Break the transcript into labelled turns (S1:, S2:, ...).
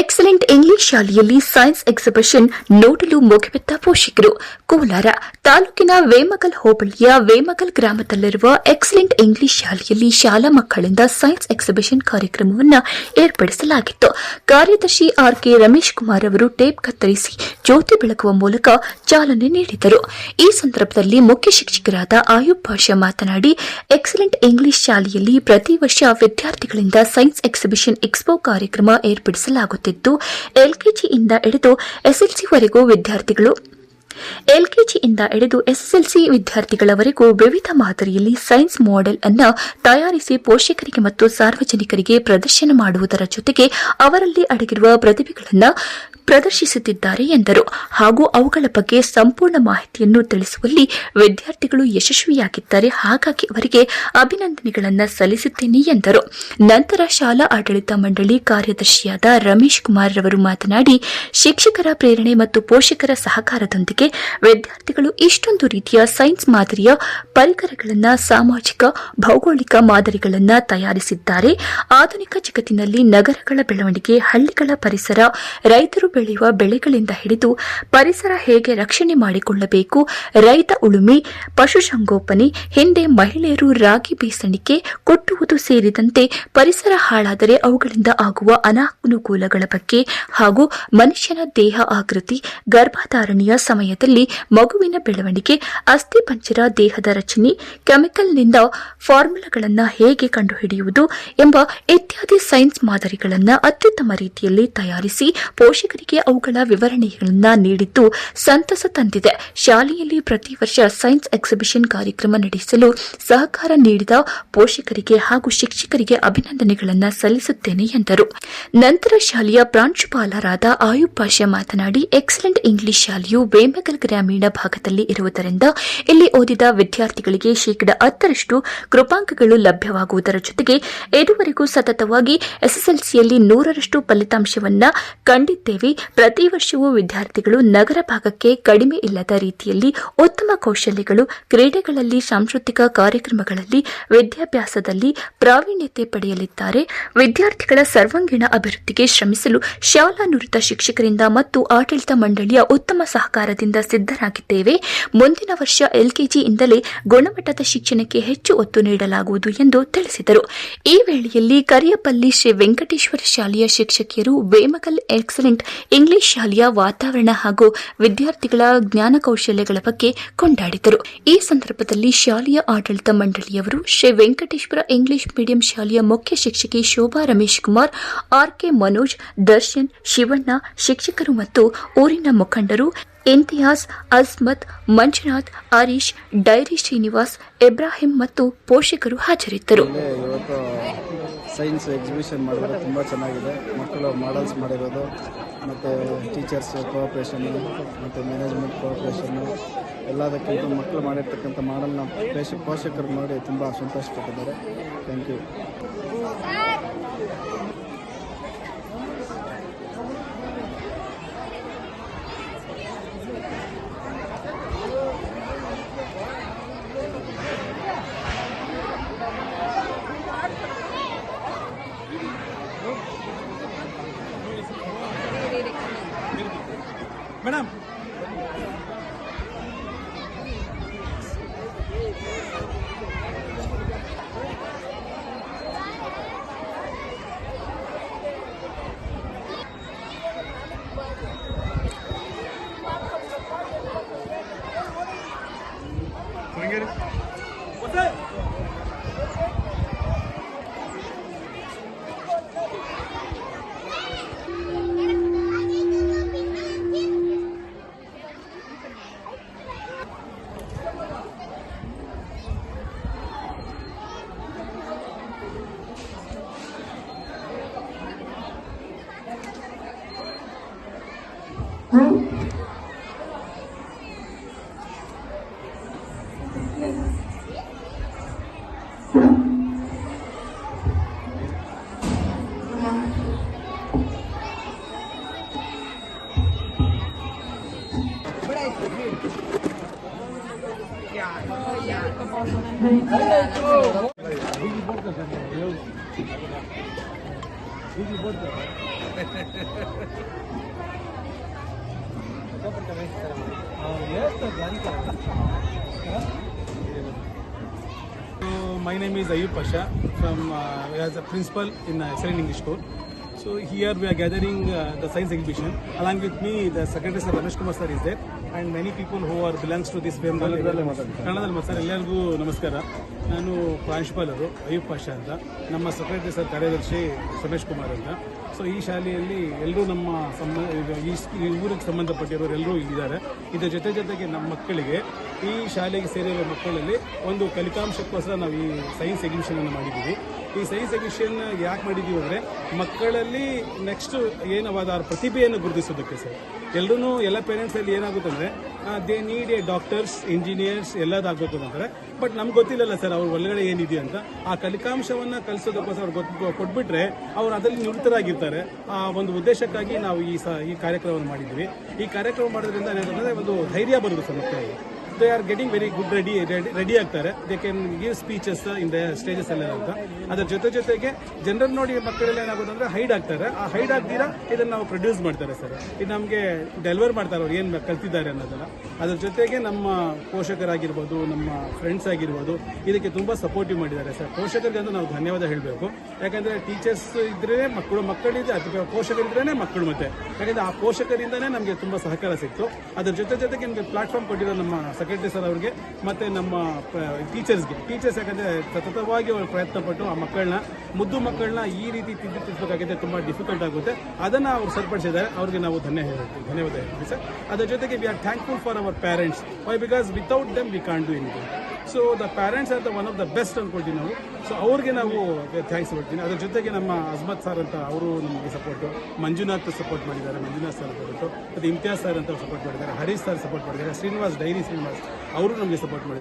S1: Excellent English ಶಾಲೆಯಲ್ಲಿ science exhibition ನೋಡಲು ಮುಗಿಬಿದ್ದ ಪೋಷಕರು. ಕೋಲಾರ ತಾಲೂಕಿನ ವೇಮಗಲ್ ಹೋಬಳಿಯ ವೇಮಗಲ್ ಗ್ರಾಮದಲ್ಲಿರುವ ಎಕ್ಸಲೆಂಟ್ ಇಂಗ್ಲಿಷ್ ಶಾಲೆಯಲ್ಲಿ ಶಾಲಾ ಮಕ್ಕಳಿಂದ ಸೈನ್ಸ್ ಎಕ್ಸಿಬಿಷನ್ ಕಾರ್ಯಕ್ರಮವನ್ನು ಏರ್ಪಡಿಸಲಾಗಿತ್ತು. ಕಾರ್ಯದರ್ಶಿ ಆರ್ ಕೆ ರಮೇಶ್ ಕುಮಾರ್ ಅವರು ಟೇಪ್ ಕತ್ತರಿಸಿ ಜ್ಯೋತಿ ಬೆಳಗುವ ಮೂಲಕ ಚಾಲನೆ ನೀಡಿದರು. ಈ ಸಂದರ್ಭದಲ್ಲಿ ಮುಖ್ಯ ಶಿಕ್ಷಕರಾದ ಆಯುಬ್ ಭಾಷಾ ಮಾತನಾಡಿ ಎಕ್ಸಲೆಂಟ್ ಇಂಗ್ಲಿಷ್ ಶಾಲೆಯಲ್ಲಿ ಪ್ರತಿ ವರ್ಷ ವಿದ್ಯಾರ್ಥಿಗಳಿಂದ ಸೈನ್ಸ್ ಎಕ್ಸಿಬಿಷನ್ ಎಕ್ಸ್ಪೋ ಕಾರ್ಯಕ್ರಮ ಏರ್ಪಡಿಸಲಾಗುತ್ತಿದ್ದು ಎಲ್ಕೆಜಿಯಿಂದ ಹಿಡಿದು ಎಸ್ಎಲ್ಸಿವರೆಗೂ ವಿದ್ಯಾರ್ಥಿಗಳು. ಎಲ್ಕೆಜಿಯಿಂದ ಹಿಡಿದು ಎಸ್ಎಸ್ಎಲ್ಸಿ ವಿದ್ಯಾರ್ಥಿಗಳವರೆಗೂ ವಿವಿಧ ಮಾದರಿಯಲ್ಲಿ ಸೈನ್ಸ್ ಮಾಡೆಲ್ ಅನ್ನು ತಯಾರಿಸಿ ಪೋಷಕರಿಗೆ ಮತ್ತು ಸಾರ್ವಜನಿಕರಿಗೆ ಪ್ರದರ್ಶನ ಮಾಡುವುದರ ಜೊತೆಗೆ ಅವರಲ್ಲಿ ಅಡಗಿರುವ ಪ್ರತಿಭೆಗಳನ್ನು ಪ್ರದರ್ಶಿಸುತ್ತಿದ್ದಾರೆ ಎಂದರು. ಹಾಗೂ ಅವುಗಳ ಬಗ್ಗೆ ಸಂಪೂರ್ಣ ಮಾಹಿತಿಯನ್ನು ತಿಳಿಸುವಲ್ಲಿ ವಿದ್ಯಾರ್ಥಿಗಳು ಯಶಸ್ವಿಯಾಗಿದ್ದಾರೆ. ಹಾಗಾಗಿ ಅವರಿಗೆ ಅಭಿನಂದನೆಗಳನ್ನು ಸಲ್ಲಿಸುತ್ತೇನೆ ಎಂದರು. ನಂತರ ಶಾಲಾ ಆಡಳಿತ ಮಂಡಳಿ ಕಾರ್ಯದರ್ಶಿಯಾದ ರಮೇಶ್ ಕುಮಾರ್ ರವರು ಮಾತನಾಡಿ, ಶಿಕ್ಷಕರ ಪ್ರೇರಣೆ ಮತ್ತು ಪೋಷಕರ ಸಹಕಾರದೊಂದಿಗೆ ವಿದ್ಯಾರ್ಥಿಗಳು ಇಷ್ಟೊಂದು ರೀತಿಯ ಸೈನ್ಸ್ ಮಾದರಿಯ ಪರಿಕರಗಳನ್ನು, ಸಾಮಾಜಿಕ, ಭೌಗೋಳಿಕ ಮಾದರಿಗಳನ್ನು ತಯಾರಿಸಿದ್ದಾರೆ. ಆಧುನಿಕ ಜಗತ್ತಿನಲ್ಲಿ ನಗರಗಳ ಬೆಳವಣಿಗೆ, ಹಳ್ಳಿಗಳ ಪರಿಸರ, ರೈತರು ಬೆಳೆಯುವ ಬೆಳೆಗಳಿಂದ ಹಿಡಿದು ಪರಿಸರ ಹೇಗೆ ರಕ್ಷಣೆ ಮಾಡಿಕೊಳ್ಳಬೇಕು, ರೈತ ಉಳುಮೆ ಪಶುಸಂಗೋಪನೆ ಹಿಂದೆ ಮಹಿಳೆಯರು ರಾಗಿ ಬೇಸಣಿಕೆ, ಕೊಟ್ಟುವುದು ಸೇರಿದಂತೆ ಪರಿಸರ ಹಾಳಾದರೆ ಅವುಗಳಿಂದ ಆಗುವ ಅನಾನುಕೂಲಗಳ ಬಗ್ಗೆ ಹಾಗೂ ಮನುಷ್ಯನ ದೇಹ ಆಕೃತಿ, ಗರ್ಭಧಾರಣೆಯ ಸಮಯದಲ್ಲಿ ಮಗುವಿನ ಬೆಳವಣಿಗೆ ಅಸ್ಥಿಪಂಜರ ದೇಹದ ರಚನೆ, ಕೆಮಿಕಲ್ನಿಂದ ಫಾರ್ಮುಲಾಗಳನ್ನು ಹೇಗೆ ಕಂಡುಹಿಡಿಯುವುದು ಎಂಬ ಇತ್ಯಾದಿ ಸೈನ್ಸ್ ಮಾದರಿಗಳನ್ನು ಅತ್ಯುತ್ತಮ ರೀತಿಯಲ್ಲಿ ತಯಾರಿಸಿ ಪೋಷಕರಿಗೆ ಅವುಗಳ ವಿವರಣೆಗಳನ್ನು ನೀಡಿದ್ದು ಸಂತಸ ತಂದಿದೆ. ಶಾಲೆಯಲ್ಲಿ ಪ್ರತಿ ವರ್ಷ ಸೈನ್ಸ್ ಎಕ್ಸಿಬಿಷನ್ ಕಾರ್ಯಕ್ರಮ ನಡೆಸಲು ಸಹಕಾರ ನೀಡಿದ ಪೋಷಕರಿಗೆ ಹಾಗೂ ಶಿಕ್ಷಕರಿಗೆ ಅಭಿನಂದನೆಗಳನ್ನು ಸಲ್ಲಿಸುತ್ತೇನೆ ಎಂದರು. ನಂತರ ಶಾಲೆಯ ಪ್ರಾಂಶುಪಾಲರಾದ ಪಾಷಾ ಮಾತನಾಡಿ, ಎಕ್ಸಲೆಂಟ್ ಇಂಗ್ಲಿಷ್ ಶಾಲೆಯು ವೇಮಗಲ್ ಗ್ರಾಮೀಣ ಭಾಗದಲ್ಲಿ ಇರುವುದರಿಂದ ಇಲ್ಲಿ ಓದಿದ ವಿದ್ಯಾರ್ಥಿಗಳಿಗೆ ಶೇಕಡ ಹತ್ತರಷ್ಟು ಕೃಪಾಂಕಗಳು ಲಭ್ಯವಾಗುವುದರ ಜೊತೆಗೆ ಇದುವರೆಗೂ ಸತತವಾಗಿ ಎಸ್ಎಸ್ಎಲ್ಸಿಯಲ್ಲಿ ನೂರರಷ್ಟು ಫಲಿತಾಂಶವನ್ನು ಕಂಡಿದ್ದೇವೆ. ಪ್ರತಿ ವರ್ಷವೂ ವಿದ್ಯಾರ್ಥಿಗಳು ನಗರ ಭಾಗಕ್ಕೆ ಕಡಿಮೆ ಇಲ್ಲದ ರೀತಿಯಲ್ಲಿ ಉತ್ತಮ ಕೌಶಲ್ಯಗಳು, ಕ್ರೀಡೆಗಳಲ್ಲಿ ಸಾಂಸ್ಕೃತಿಕ ಕಾರ್ಯಕ್ರಮಗಳಲ್ಲಿ, ವಿದ್ಯಾಭ್ಯಾಸದಲ್ಲಿ ಪ್ರಾವೀಣ್ಯತೆ ಪಡೆಯಲಿದ್ದಾರೆ. ವಿದ್ಯಾರ್ಥಿಗಳ ಸರ್ವಾಂಗೀಣ ಅಭಿವೃದ್ಧಿಗೆ ಶ್ರಮಿಸಲು ಶಾಲಾ ನುರಿತ ಶಿಕ್ಷಕರಿಂದ ಮತ್ತು ಆಡಳಿತ ಮಂಡಳಿಯ ಉತ್ತಮ ಸಹಕಾರದಿಂದ ಸಿದ್ದರಾಗಿದ್ದೇವೆ ಮುಂದಿನ ವರ್ಷ ಎಲ್ಕೆಜಿಯಿಂದಲೇ ಗುಣಮಟ್ಟದ ಶಿಕ್ಷಣಕ್ಕೆ ಹೆಚ್ಚು ಒತ್ತು ನೀಡಲಾಗುವುದು ಎಂದು ತಿಳಿಸಿದರು. ಈ ವೇಳೆಯಲ್ಲಿ ಕರಿಯಪಲ್ಲಿ ಶ್ರೀ ವೆಂಕಟೇಶ್ವರ ಶಾಲೆಯ ಶಿಕ್ಷಕಿಯರು ವೇಮಗಲ್ ಎಕ್ಸಲೆಂಟ್ ಇಂಗ್ಲಿಷ್ ಶಾಲೆಯ ವಾತಾವರಣ ಹಾಗೂ ವಿದ್ಯಾರ್ಥಿಗಳ ಜ್ಞಾನ ಕೌಶಲ್ಯಗಳ ಬಗ್ಗೆ ಕೊಂಡಾಡಿದರು. ಈ ಸಂದರ್ಭದಲ್ಲಿ ಶಾಲೆಯ ಆಡಳಿತ ಮಂಡಳಿಯವರು ಶ್ರೀ ವೆಂಕಟೇಶ್ವರ ಇಂಗ್ಲಿಷ್ ಮೀಡಿಯಂ ಶಾಲೆಯ ಮುಖ್ಯ ಶಿಕ್ಷಕಿ ಶೋಭಾ ರಮೇಶ್ ಕುಮಾರ್, ಆರ್ಕೆ ಮನೋಜ್, ದರ್ಶನ್, ಶಿವಣ್ಣ, ಶಿಕ್ಷಕರು ಮತ್ತು ಊರಿನ ಮುಖಂಡರು ಇಂತಿಯಾಸ್ ಅಸ್ಮತ್ ಮಂಜುನಾಥ್, ಹರೀಶ್, ಡೈರಿ ಶ್ರೀನಿವಾಸ್, ಇಬ್ರಾಹಿಂ ಮತ್ತು ಪೋಷಕರು ಹಾಜರಿದ್ದರು.
S2: ಸೈನ್ಸ್ ಎಕ್ಸಿಬಿಷನ್ ಮಾಡಿದ್ರೆ ತುಂಬ ಚೆನ್ನಾಗಿದೆ. ಮಕ್ಕಳು ಮಾಡಲ್ಸ್ ಮಾಡಿರೋದು ಮತ್ತು ಟೀಚರ್ಸ್ ಕೋಆಪ್ರೇಷನ್ನು ಮತ್ತು ಮ್ಯಾನೇಜ್ಮೆಂಟ್ ಕೋಆಪ್ರೇಷನ್ನು ಎಲ್ಲದಕ್ಕಿಂತ ಮಕ್ಕಳು ಮಾಡಿರ್ತಕ್ಕಂಥ ಮಾಡಲ್ನ ಪೋಷಕರು ನೋಡಿ ತುಂಬ ಸಂತೋಷಪಟ್ಟಿದ್ದಾರೆ. Thank you Madame. Hum? Tudo bom.
S3: Madam So my name is Ayub Pasha from uh, as a principal in uh, Excellent English School. So here we are gathering uh, the science exhibition. Along with me, the secretary sir Ramesh Kumar sir is there, and many people who are belongs to this family. ಕನ್ನಡದಲ್ಲಿ ಮಾತಾಡಿ ಎಲ್ಲರಿಗೂ ನಮಸ್ಕಾರ ನಾನು ಪ್ರಾಂಶುಪಾಲರು ಅಯ್ಯೂಬ್ ಪಾಷಾ ಅಂತ ನಮ್ಮ secretary sir ಕಾರ್ಯದರ್ಶಿ ರಮೇಶ್ ಕುಮಾರ್ ಅಂತ ಸೊ ಈ ಶಾಲೆಯಲ್ಲಿ ಎಲ್ಲರೂ ನಮ್ಮ ಈ ಊರಿಗೆ ಸಂಬಂಧಪಟ್ಟಿರೋರು ಎಲ್ಲರೂ ಇಲ್ಲಿದ್ದಾರೆ ಇದರ ಜೊತೆ ಜೊತೆಗೆ ನಮ್ಮ ಮಕ್ಕಳಿಗೆ ಈ ಶಾಲೆಗೆ ಸೇರಿರೋ ಮಕ್ಕಳಲ್ಲಿ ಒಂದು ಫಲಿತಾಂಶಕ್ಕೋಸ್ಕರ ನಾವು ಈ ಸೈನ್ಸ್ ಎಕ್ಸಿಬಿಷನ್ ಅನ್ನು ಮಾಡಿದ್ದೀವಿ. ಈ ಸೈನ್ಸ್ ಎಕ್ಸಿಬಿಷನ್ ಯಾಕೆ ಮಾಡಿದ್ದೀವಿ ಅಂದರೆ ಮಕ್ಕಳಲ್ಲಿ ನೆಕ್ಸ್ಟ್ ಏನವಾದ ಅವ್ರ ಪ್ರತಿಭೆಯನ್ನು ಗುರುತಿಸೋದಕ್ಕೆ ಸರ್. ಎಲ್ಲರೂ ಎಲ್ಲ ಪೇರೆಂಟ್ಸಲ್ಲಿ ಏನಾಗುತ್ತಂದರೆ they need a doctors engineers ಎಲ್ಲದಾಗಬೇಕು ಅಂತಾರೆ. ಬಟ್ ನಮ್ಗೆ ಗೊತ್ತಿಲ್ಲಲ್ಲ ಸರ್ ಅವ್ರ ಒಳಗಡೆ ಏನಿದೆ ಅಂತ. ಆ ಕಲಿಕಾಂಶವನ್ನು ಕಲಿಸೋದಕ್ಕೋಸ್ಕರ ಅವ್ರು ಗೊತ್ತು ಕೊಟ್ಬಿಟ್ರೆ ಅವ್ರು ಅದರಲ್ಲಿ ನಿವೃತ್ತರಾಗಿರ್ತಾರೆ. ಆ ಒಂದು ಉದ್ದೇಶಕ್ಕಾಗಿ ನಾವು ಈ ಸ, ಈ ಕಾರ್ಯಕ್ರಮವನ್ನು ಮಾಡಿದ್ವಿ. ಈ ಕಾರ್ಯಕ್ರಮ ಮಾಡೋದ್ರಿಂದ ಏನಾಗುತ್ತೆ ಒಂದು ಧೈರ್ಯ ಬರುತ್ತೆ ಸರ್ ಮಕ್ಕಳಿಗೆ they are getting very good ready ready ಆಗ್ತಾರೆ. They can give speeches in the stages ಎಲ್ಲ ಅಂತ. ಅದರ ಜೊತೆ ಜೊತೆಗೆ ಜನರಲ್ ನೋಡಿ ಮಕ್ಕಳೆಲ್ಲ ಏನಾಗೋದು ಅಂದರೆ ಹೈಡ್ ಆಗ್ತಾರೆ. ಆ ಹೈಡ್ ಆಗ್ದಿರಾ ಇದನ್ನ ನಾವು ಪ್ರೊಡ್ಯೂಸ್ ಮಾಡ್ತಾರೆ ಸರ್. ಇದು ನಮಗೆ ಡೆಲಿವರ್ ಮಾಡ್ತಾರೆ ಅವ್ರು ಏನು ಕಲ್ತಿದ್ದಾರೆ ಅನ್ನೋದನ್ನ. ಅದ್ರ ಜೊತೆಗೆ ನಮ್ಮ ಪೋಷಕರಾಗಿರ್ಬೋದು, ನಮ್ಮ ಫ್ರೆಂಡ್ಸ್ ಆಗಿರ್ಬೋದು, ಇದಕ್ಕೆ ತುಂಬ ಸಪೋರ್ಟಿವ್ ಮಾಡಿದ್ದಾರೆ ಸರ್. ಪೋಷಕರಿಗೆ ಅಂತ ನಾವು ಧನ್ಯವಾದ ಹೇಳಬೇಕು. ಯಾಕಂದರೆ ಟೀಚರ್ಸ್ ಇದ್ರೇ ಮಕ್ಕಳು, ಮಕ್ಕಳಿದ್ರೆ ಅಥವಾ ಪೋಷಕರಿದ್ರೇ ಮಕ್ಕಳು ಮತ್ತೆ. ಯಾಕಂದ್ರೆ ಆ ಪೋಷಕರಿಂದನೇ ನಮಗೆ ತುಂಬ ಸಹಕಾರ ಸಿಕ್ತು. ಅದ್ರ ಜೊತೆ ಜೊತೆಗೆ ನಿಮಗೆ ಪ್ಲಾಟ್ಫಾರ್ಮ್ ಕೊಟ್ಟಿರೋ ನಮ್ಮ ಸೆಕ್ರೆಟರಿ ಸರ್ ಅವ್ರಿಗೆ, ಮತ್ತು ನಮ್ಮ ಟೀಚರ್ಸ್ಗೆ ಟೀಚರ್ಸ್ ಯಾಕಂದರೆ ಸತತವಾಗಿ ಅವರು ಪ್ರಯತ್ನ ಪಟ್ಟು ಆ ಮಕ್ಕಳನ್ನ, ಮುದ್ದು ಮಕ್ಕಳನ್ನ ಈ ರೀತಿ ತಿದ್ದು ತಿದ್ದಬೇಕಾಗಿದೆ ತುಂಬ ಡಿಫಿಕಲ್ಟ್ ಆಗುತ್ತೆ. ಅದನ್ನು ಅವ್ರು ಸರಿಪಡಿಸಿದ್ದಾರೆ. ಅವ್ರಿಗೆ ನಾವು ಧನ್ಯ ಹೇಳ್ತೀವಿ. ಧನ್ಯವಾದ ಹೇಳ್ತೀವಿ ಸರ್. ಅದರ ಜೊತೆಗೆ we are thankful for our parents why because without them we can't do anything so the parents are the one of the best ಅಂದ್ಕೊಳ್ತೀವಿ ನಾವು. ಸೊ ಅವ್ರಿಗೆ ನಾವು ಥ್ಯಾಂಕ್ಸ್ ಕೊಡ್ತೀನಿ ಅದ್ರ ಜೊತೆಗೆ ನಮ್ಮ ಅಜ್ಮತ್ ಸರ್ ಅಂತ ಅವರು ನಮಗೆ ಸಪೋರ್ಟು ಮಂಜುನಾಥ್ ಸಪೋರ್ಟ್ ಮಾಡಿದ್ದಾರೆ. ಮಂಜುನಾಥ್ ಸರ್ ಸಪೋರ್ಟು ಅದು ಇಮ್ತಿಯಾಸ್ ಸರ್ ಅಂತ ಸಪೋರ್ಟ್ ಮಾಡಿದ್ದಾರೆ. ಹರೀಶ್ ಸರ್ ಸಪೋರ್ಟ್ ಮಾಡಿದ್ದಾರೆ. ಶ್ರೀನಿವಾಸ್, ಡೈರಿ ಶ್ರೀನಿವಾಸ್, ಅವರು ನಮಗೆ ಸಪೋರ್ಟ್ ಮಾಡಿದ್ದಾರೆ.